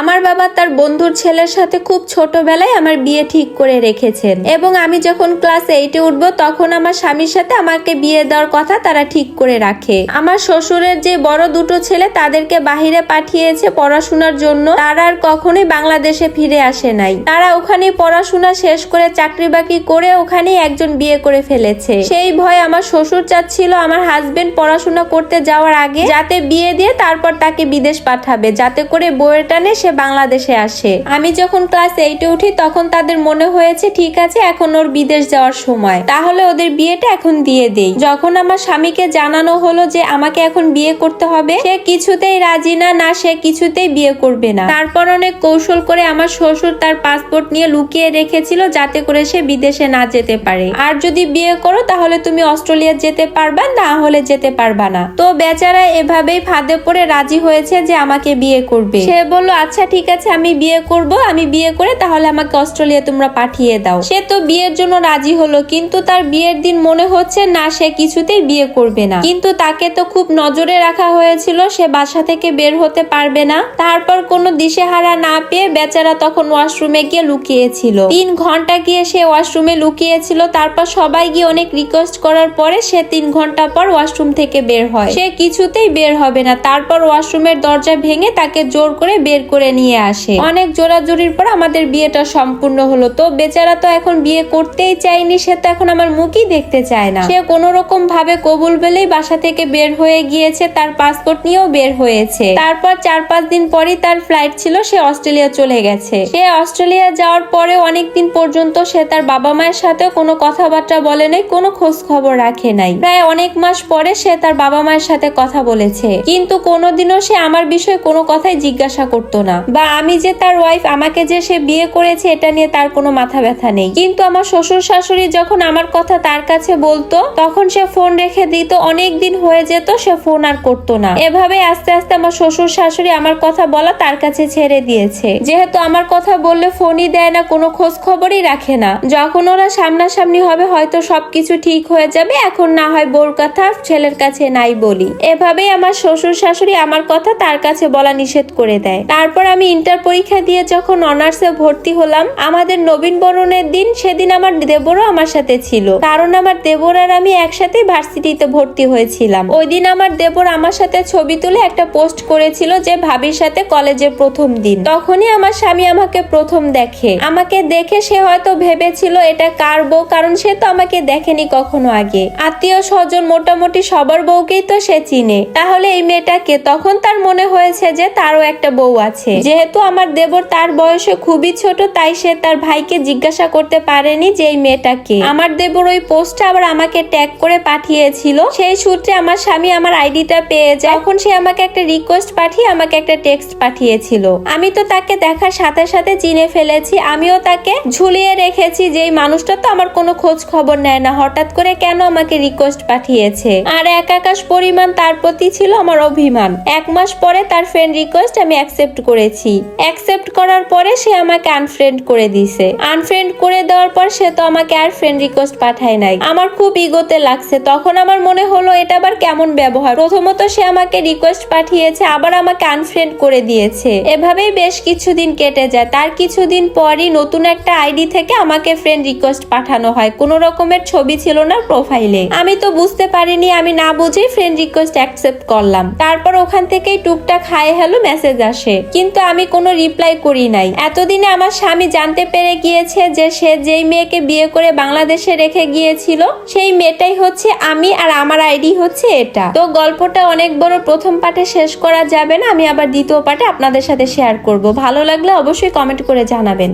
আমার বাবা তার বন্ধুর ছেলের সাথে খুব ছোটবেলায় আমার বিয়ে ঠিক করে রেখেছেন। এবং আমি যখন ক্লাস এইটে উঠবো, তখন আমার স্বামীর সাথে আমাকে বিয়ে দেওয়ার কথা তারা ঠিক করে রাখে। আমার শ্বশুরের যে বড় দুটো ছেলে তাদেরকে বাহিরে পাঠিয়েছে পড়াশোনার জন্য, তারা আর কখনোই বাংলাদেশে ফিরে আসে নাই। তারা ওখানে পড়াশোনা শেষ করে চাকরি বাকরি করে ওখানেই একজন বিয়ে করে ফেলেছে। সেই ভয় আমার শ্বশুর চাচ্ছিল আমার হাজবেন্ড পড়াশোনা করতে যাওয়ার আগে, যাতে বিয়ে দিয়ে তারপর তাকে বিদেশ পাঠাবে, যাতে করে বইয়ের টানে সে বাংলাদেশে আসে। আমি যখন ক্লাস এইটে উঠি, তখন তাদের মনে হয়েছে, ঠিক আছে, এখন ওর বিদেশ যাওয়ার সময়। তাহলে ওদের বিয়েটা এখন দিয়ে দেই। যখন আমার স্বামীকে জানানো হলো যে আমাকে এখন বিয়ে করতে হবে, সে কিছুতেই রাজি না না সে কিছুতেই বিয়ে করবে না। তারপর অনেক কৌশল করে আমার শ্বশুর তার পাসপোর্ট নিয়ে লুকিয়ে রেখেছিল যাতে করে সে বিদেশে না যেতে পারে। আর যদি বিয়ে করো, তাহলে তুমি অস্ট্রেলিয়া যেতে পারবা, না হলে যেতে পারবা না। তো বেচারা এভাবেই ফাঁদে পড়ে রাজি হয়েছে যে আমাকে বিয়ে করবে। সে বলল আচ্ছা ঠিক আছে, আমি বিয়ে করব, আমি বিয়ে করে তাহলে আমাকে অস্ট্রেলিয়া তোমরা পাঠিয়ে দাও। সে তো বিয়ের জন্য রাজি হলো, কিন্তু তার বিয়ের দিন মনে হচ্ছে না, সে কিছুতেই বিয়ে করবে না। কিন্তু তাকে তো খুব নজরে রাখা হয়েছিল, সে বাসা থেকে বের হতে পারবে না। তারপর কোনো দিশেহারা না পেয়ে বেচারা তখন ওয়াশরুমে গিয়ে লুকিয়েছিল। তিন ঘণ্টা গিয়ে সে ওয়াশরুমে লুকিয়েছিল, তারপর সবাই গিয়ে অনেক রিকোয়েস্ট করার পরে সে তিন ঘণ্টা পর ওয়াশরুম থেকে বের হয়। সে কিছুতেই বের হবে না, তারপর ওয়াশরুমের দরজা ভেঙে তাকে জোর করে বের করে নিয়ে আসে। অনেক জোরাজোরির পর আমাদের বিয়েটা সম্পূর্ণ হলো। তো বেচারা তো এখন বিয়ে করতেই চায়নি, সে তো এখন আমার মুখই দেখতে চায় না। সে কোনো রকম ভাবে কবুল বলেই বাসা থেকে বের হয়ে গিয়েছে, তার পাসপোর্ট নিয়েও বের হয়েছে। তারপর চার পাঁচ দিন পরই তার ফ্লাইট ছিল, সে অস্ট্রেলিয়া চলে গেছে। সে অস্ট্রেলিয়া যাওয়ার পরে অনেক দিন পর্যন্ত সে তার বাবা মায়ের সাথে কোনো কথাবার্তা বলে নাই, কোনো খোঁজ খবর রাখে নাই। প্রায় অনেক মাস পরে সে তার বাবা মায়ের সাথে কথা বলেছে। কিন্তু কোনোদিনও সে আমার বিষয়ে কোনো কথাই জিজ্ঞাসা করতো না। বা আমি যে তার ওয়াইফ আমাকে যে সে বিয়ে করেছে, এটা নিয়ে তার কোনো মাথা ব্যথা নেই। কিন্তু আমার শ্বশুর শাশুড়ি যখন আমার কথা তার কাছে বলতো, তখন সে ফোন রেখে দিত অনেক দিন হয়ে যেত, সে ফোন আর করতো না। এভাবে আস্তে আস্তে আমার শ্বশুর শাশুড়ি আমার কথা বলা তার কাছে ছেড়ে দিয়েছে। যেহেতু আমার কথা বললে ফোনই দেয় না, কোনো খোঁজ খবরই রাখে না। যখন ওরা সামনাসামনি হবে, হয়তো সবকিছু ঠিক হয়ে যাবে, এখন না হয় বোর কথা ছেলের কাছে নাই বলি। এভাবেই আমার শ্বশুর শাশুড়ি আমার কথা তার কাছে বলা নিষেধ করে দেয়। তারপর আমি ইন্টার পরীক্ষা দিয়ে যখন অনার্সে ভর্তি হলাম, আমাদের নবীন বরণের দিন সেদিন আমার দেবরও আমার সাথে ছিল। কারণ আমার দেবর আর আমি একসাথে ভার্সিটিতে ভর্তি হয়েছিলাম। ওই দিন আমার দেবর আমার সাথে ছবি তুলে একটা পোস্ট করেছিল যে ভাবির সাথে কলেজের প্রথম দিন। তখনই আমার স্বামী আমাকে প্রথম দেখে। আমাকে দেখে সে হয়তো ভেবেছিল এটা কার বউ, কারণ সে তো আমাকে দেখেনি কখনো আগে। আত্মীয় স্বজন মোটামুটি সবার বউকেই তো সে চিনে। তাহলে এই মেয়েটাকে তখন তার মনে হয়েছে যে তারও একটা বউ আছে। যেহেতু আমার দেবর তার বয়সে খুবই ছোট, তাই সে তার ভাইকে জিজ্ঞাসা করতে পারেনি যে এই মেয়েটাকে। আমার দেবর ওই পোস্টটা আবার আমাকে ট্যাগ করে পাঠিয়েছিল। সেই সূত্রে আমার স্বামী আমার আইডিটা পেয়ে যায়। তখন সে আমাকে একটা রিকোয়েস্ট পাঠিয়ে আমাকে একটা টেক্সট পাঠিয়েছিল। আমি তো তাকে দেখার সাথে সাথে চিনে ফেলেছি। আমিও তাকে ঝুলিয়ে রেখেছি যে মানুষটা তো আমার কোনো খোঁজ খবর নেয় না। হঠাৎ করে কেন আমাকে রিকোয়েস্ট পাঠিয়েছে? আর এক আকাশ পরিমাণ তার প্রতি ছিল আমার অভিমান। এক মাস পরে তার ফ্রেন্ড রিকোয়েস্ট আমি অ্যাকসেপ্ট করেছি। অ্যাকসেপ্ট করার পরে সে আমাকে আনফ্রেন্ড করে দিছে। আনফ্রেন্ড করে দেওয়ার পর সে তো আমাকে আর ফ্রেন্ড রিকোয়েস্ট পাঠায় নাই। আমার খুব ইগোতে লাগছে। তখন আমার মনে হলো, এটা আবার কেমন ব্যবহার? প্রথমত সে আমাকে রিকোয়েস্ট পাঠিয়েছে, আবার আমাকে আনফ্রেন্ড করে দিয়েছে। এভাবেই বেশ কিছুদিন কেটে যায়। তার কিছুদিন পরই নতুন একটা আইডি থেকে আমাকে ফ্রেন্ড রিকোয়েস্ট পাঠানো হয়। কোন রকমের ছবি ছিল না প্রোফাইলে আমি তো বুঝতে পারিনি, আমি না বুঝেই ফ্রেন্ড রিকোয়েস্ট অ্যাকসেপ্ট করলাম। তারপর ওখান থেকেই টুকটাক হাই হ্যালো মেসেজ আসে। কিন্তু আমি কোনো রিপ্লাই করি নাই। এতদিনে আমার স্বামী জানতে পেরে গিয়েছে যে সে যেই মেয়েকে বিয়ে করে বাংলাদেশে রেখে গিয়েছিল, সেই মেয়েটাই হচ্ছে আমি আর আমার আইডি হচ্ছে এটা। তো গল্পটা অনেক বড় প্রথম পাঠে শেষ করা যাবে না, আমি আবার দ্বিতীয় পাঠে আপনাদের সাথে শেয়ার করব। ভালো লাগলে অবশ্যই কমেন্ট করে জানাবেন।